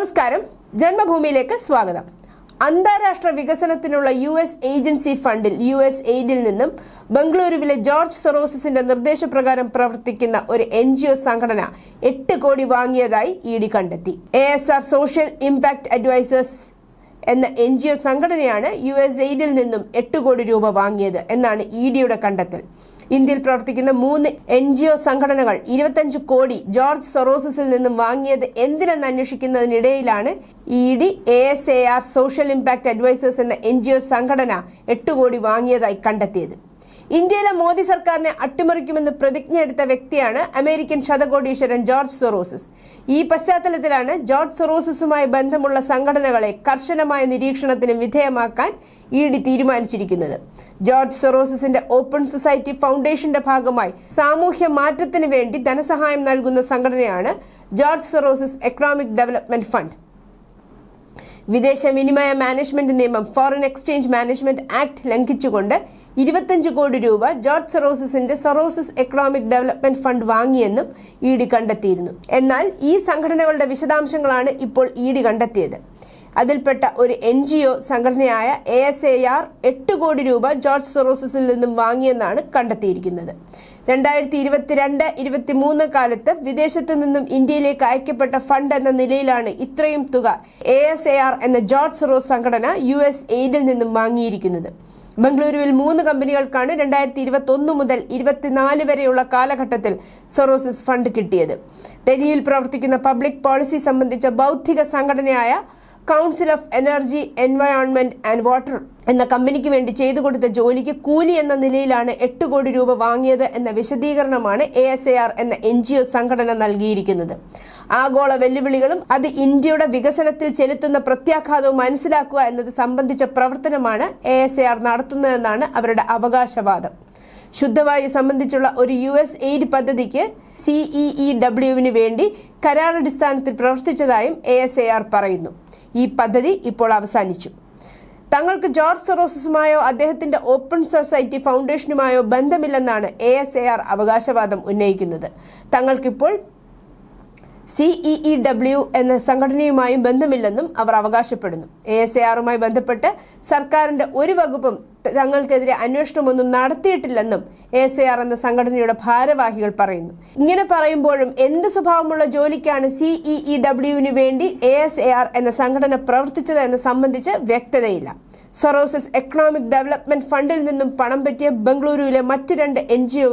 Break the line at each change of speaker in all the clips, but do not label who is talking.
നമസ്കാരം. ജന്മഭൂമിയിലേക്ക് സ്വാഗതം. അന്താരാഷ്ട്ര വികസനത്തിനുള്ള യു എസ് ഏജൻസി ഫണ്ടിൽ യു എസ് എയ്ഡിൽ നിന്നും ബംഗളൂരുവിലെ ജോർജ് സൊറോസിന്റെ നിർദ്ദേശപ്രകാരം പ്രവർത്തിക്കുന്ന ഒരു എൻ ജി ഒ സംഘടന എട്ട് കോടി വാങ്ങിയതായി ഇ ഡി കണ്ടെത്തി. A S R social impact advisors എന്ന എൻ ജി ഒ സംഘടനയാണ് യു എസ് എയ്ഡിൽ നിന്നും എട്ട് കോടി രൂപ വാങ്ങിയത് എന്നാണ് ഇ ഡിയുടെ കണ്ടെത്തൽ. ഇന്ത്യയിൽ പ്രവർത്തിക്കുന്ന മൂന്ന് എൻ ജി ഒ സംഘടനകൾ ഇരുപത്തഞ്ച് കോടി ജോർജ് സൊറോസിൽ നിന്നും വാങ്ങിയത് എന്തിനെന്ന് അന്വേഷിക്കുന്നതിനിടയിലാണ് E D A S A R social impact advisors എന്ന എൻ ജി ഒ സംഘടന എട്ട് കോടി വാങ്ങിയതായി കണ്ടെത്തിയത്. ഇന്ത്യയിലെ മോദി സർക്കാരിനെ അട്ടിമറിക്കുമെന്ന് പ്രതിജ്ഞയെടുത്ത വ്യക്തിയാണ് അമേരിക്കൻ ശതകോടീശ്വരൻ ജോർജ് സൊറോസിസ്. ഈ പശ്ചാത്തലത്തിലാണ് ജോർജ് സൊറോസിസുമായി ബന്ധമുള്ള സംഘടനകളെ കർശനമായ നിരീക്ഷണത്തിന് വിധേയമാക്കാൻ ഇ ഡി തീരുമാനിച്ചിരിക്കുന്നത്. ജോർജ് സൊറോസിന്റെ ഓപ്പൺ സൊസൈറ്റി ഫൗണ്ടേഷന്റെ ഭാഗമായി സാമൂഹ്യ മാറ്റത്തിന് വേണ്ടി ധനസഹായം നൽകുന്ന സംഘടനയാണ് George Soros's economic development fund. വിദേശ വിനിമയ മാനേജ്മെന്റ് നിയമം ഫോറിൻ എക്സ്ചേഞ്ച് മാനേജ്മെന്റ് ആക്ട് ലംഘിച്ചുകൊണ്ട് ഇരുപത്തഞ്ച് കോടി രൂപ ജോർജ് സെറോസിന്റെ സെറോസിസ് എക്കണോമിക് ഡെവലപ്മെന്റ് ഫണ്ട് വാങ്ങിയെന്നും ഇ ഡി കണ്ടെത്തിയിരുന്നു. എന്നാൽ ഈ സംഘടനകളുടെ വിശദാംശങ്ങളാണ് ഇപ്പോൾ ഇ ഡി കണ്ടെത്തിയത്. അതിൽപ്പെട്ട ഒരു എൻ ജി ഒ സംഘടനയായ എ എസ് എ ആർ എട്ട് കോടി രൂപ ജോർജ് സൊറോസിസിൽ നിന്നും വാങ്ങിയെന്നാണ് കണ്ടെത്തിയിരിക്കുന്നത്. രണ്ടായിരത്തി ഇരുപത്തിരണ്ട് ഇരുപത്തിമൂന്ന് കാലത്ത് വിദേശത്തു നിന്നും ഇന്ത്യയിലേക്ക് അയക്കപ്പെട്ട ഫണ്ട് എന്ന നിലയിലാണ് ഇത്രയും തുക എ എസ് എ ആർ എന്ന ജോർജ് സെറോസ് സംഘടന യു എസ് എയ്ഡിൽ നിന്നും വാങ്ങിയിരിക്കുന്നത്. ബംഗളൂരുവിൽ മൂന്ന് കമ്പനികൾക്കാണ് രണ്ടായിരത്തി ഇരുപത്തി ഒന്ന് മുതൽ ഇരുപത്തിനാല് വരെയുള്ള കാലഘട്ടത്തിൽ സൊറോസിസ് ഫണ്ട് കിട്ടിയത്. ഡൽഹിയിൽ പ്രവർത്തിക്കുന്ന പബ്ലിക് പോളിസി സംബന്ധിച്ച ബൗദ്ധിക സംഘടനയായ council of energy environment and water എന്ന കമ്പനിക്ക് വേണ്ടി ചെയ്തു കൊടുത്ത ജോലിക്ക് കൂലി എന്ന നിലയിലാണ് എട്ട് കോടി രൂപ വാങ്ങിയത് എന്ന വിശദീകരണമാണ് എ എസ് എ ആർ എന്ന എൻ ജി ഒ സംഘടന നൽകിയിരിക്കുന്നത്. ആഗോള വെല്ലുവിളികളും അത് ഇന്ത്യയുടെ വികസനത്തിൽ ചെലുത്തുന്ന പ്രത്യാഘാതവും മനസ്സിലാക്കുക എന്നത് സംബന്ധിച്ച പ്രവർത്തനമാണ് എ എസ് എ ആർ നടത്തുന്നതെന്നാണ് അവരുടെ അവകാശവാദം. ശുദ്ധവായു സംബന്ധിച്ചുള്ള ഒരു യു എസ് എയ്ഡ് പദ്ധതിക്ക് സിഇഇ ഡബ്ല്യുവിന് വേണ്ടി കരാറടിസ്ഥാനത്തിൽ പ്രവർത്തിച്ചതായും എ എസ് എ ആർ പറയുന്നു. ഈ പദ്ധതി ഇപ്പോൾ അവസാനിച്ചു. തങ്ങൾക്ക് ജോർജ് സെറോസസുമായോ അദ്ദേഹത്തിന്റെ ഓപ്പൺ സൊസൈറ്റി ഫൗണ്ടേഷനുമായോ ബന്ധമില്ലെന്നാണ് എ എസ് എ ആർ അവകാശവാദം ഉന്നയിക്കുന്നത്. തങ്ങൾക്കിപ്പോൾ സിഇഇ ഡബ്ല്യു എന്ന സംഘടനയുമായും ബന്ധമില്ലെന്നും അവർ അവകാശപ്പെടുന്നു. എ എസ് എ ആറുമായി ബന്ധപ്പെട്ട് സർക്കാരിന്റെ ഒരു വകുപ്പും തങ്ങൾക്കെതിരെ അന്വേഷണമൊന്നും നടത്തിയിട്ടില്ലെന്നും എ ആർ എന്ന സംഘടനയുടെ ഭാരവാഹികൾ പറയുന്നു. ഇങ്ങനെ പറയുമ്പോഴും എന്ത് സ്വഭാവമുള്ള ജോലിക്കാണ് സിഇഇ ഡബ്ല്യുവിന് വേണ്ടി എ എസ് എ ആർ എന്ന സംഘടന പ്രവർത്തിച്ചത് എന്ന് സംബന്ധിച്ച് വ്യക്തതയില്ല. സൊറോസസ് എക്കണോമിക് ഡെവലപ്മെന്റ് ഫണ്ടിൽ നിന്നും പണം പറ്റിയ ബംഗളൂരുവിലെ മറ്റ് രണ്ട് N G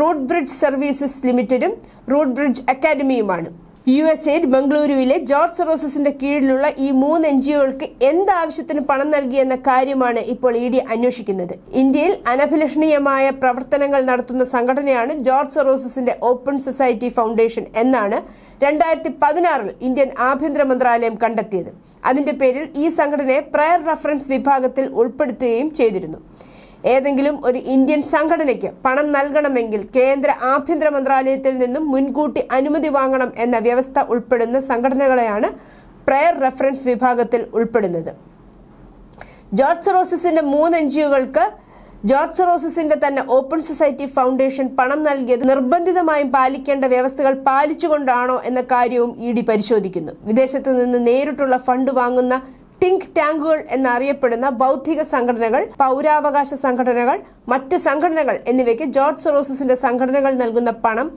root bridge services ലിമിറ്റഡും root bridge അക്കാദമിയുമാണ്. യു എസ് എയ്ഡ് ബംഗളൂരുവിലെ ജോർജ് സെറോസസിന്റെ കീഴിലുള്ള ഈ മൂന്ന് എൻ ജി ഒകൾക്ക് എന്താവശ്യത്തിന് പണം നൽകിയെന്ന കാര്യമാണ് ഇപ്പോൾ ഇ ഡി അന്വേഷിക്കുന്നത്. ഇന്ത്യയിൽ അനഭിലഷണീയമായ പ്രവർത്തനങ്ങൾ നടത്തുന്ന സംഘടനയാണ് ജോർജ് സെറോസസിന്റെ ഓപ്പൺ സൊസൈറ്റി ഫൗണ്ടേഷൻ എന്നാണ് രണ്ടായിരത്തി പതിനാറിൽ ഇന്ത്യൻ ആഭ്യന്തര മന്ത്രാലയം കണ്ടെത്തിയത്. അതിന്റെ പേരിൽ ഈ സംഘടനയെ പ്രയർ റഫറൻസ് വിഭാഗത്തിൽ ഉൾപ്പെടുത്തുകയും ചെയ്തിരുന്നു. ഏതെങ്കിലും ഒരു ഇന്ത്യൻ സംഘടനയ്ക്ക് പണം നൽകണമെങ്കിൽ കേന്ദ്ര ആഭ്യന്തര മന്ത്രാലയത്തിൽ നിന്നും മുൻകൂട്ടി അനുമതി വാങ്ങണം എന്ന വ്യവസ്ഥ ഉൾപ്പെടുന്ന സംഘടനകളെയാണ് പ്രയർ റെഫറൻസ് വിഭാഗത്തിൽ ഉൾപ്പെടുന്നത്. ജോർജ് റോസസിന്റെ മൂന്ന് എൻ ജിഒകൾക്ക് ജോർജ് സൊറോസിന്റെ തന്നെ ഓപ്പൺ സൊസൈറ്റി ഫൗണ്ടേഷൻ പണം നൽകിയത് നിർബന്ധിതമായും പാലിക്കേണ്ട വ്യവസ്ഥകൾ പാലിച്ചുകൊണ്ടാണോ എന്ന കാര്യവും ഇ ഡി പരിശോധിക്കുന്നു. വിദേശത്ത് നിന്ന് നേരിട്ടുള്ള ഫണ്ട് വാങ്ങുന്ന തിങ്ക് ടാങ്കുകൾ എന്നറിയപ്പെടുന്ന ബൗദ്ധിക സംഘടനകൾ പൗരാവകാശ സംഘടനകൾ മറ്റ് സംഘടനകൾ എന്നിവയ്ക്ക് ജോർജ് സൊറോസിന്റെ സംഘടനകൾ നൽകുന്ന പണം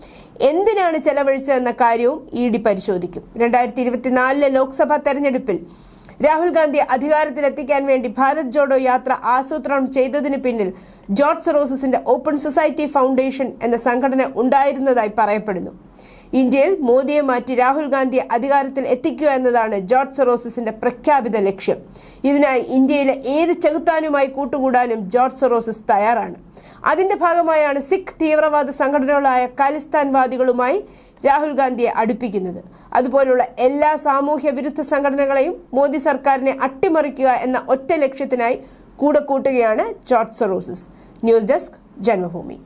എന്തിനാണ് ചെലവഴിച്ചതെന്ന കാര്യവും ഇ ഡി പരിശോധിക്കും. രണ്ടായിരത്തി ഇരുപത്തിനാലിലെ ലോക്സഭാ തെരഞ്ഞെടുപ്പിൽ രാഹുൽ ഗാന്ധി അധികാരത്തിലെത്തിക്കാൻ വേണ്ടി ഭാരത് ജോഡോ യാത്ര ആസൂത്രണം ചെയ്തതിന് പിന്നിൽ ജോർജ് സൊറോസിന്റെ ഓപ്പൺ സൊസൈറ്റി ഫൗണ്ടേഷൻ എന്ന സംഘടന ഉണ്ടായിരുന്നതായി പറയപ്പെടുന്നു. ഇന്ത്യയിൽ മോദിയെ മാറ്റി രാഹുൽ ഗാന്ധി അധികാരത്തിൽ എത്തിക്കുക എന്നതാണ് ജോർജ് സെറോസിന്റെ പ്രഖ്യാപിത ലക്ഷ്യം. ഇതിനായി ഇന്ത്യയിലെ ഏത് ചെകുത്താനുമായി കൂട്ടുകൂടാനും ജോർജ് സെറോസിസ് തയ്യാറാണ്. അതിന്റെ ഭാഗമായാണ് സിഖ് തീവ്രവാദ സംഘടനകളായ ഖാലിസ്ഥാൻവാദികളുമായി രാഹുൽ ഗാന്ധിയെ അടുപ്പിക്കുന്നത്. അതുപോലുള്ള എല്ലാ സാമൂഹ്യ വിരുദ്ധ സംഘടനകളെയും മോദി സർക്കാരിനെ അട്ടിമറിക്കുക എന്ന ഒറ്റ ലക്ഷ്യത്തിനായി കൂടെ കൂട്ടുകയാണ് George Soros. News desk Janmabhumi.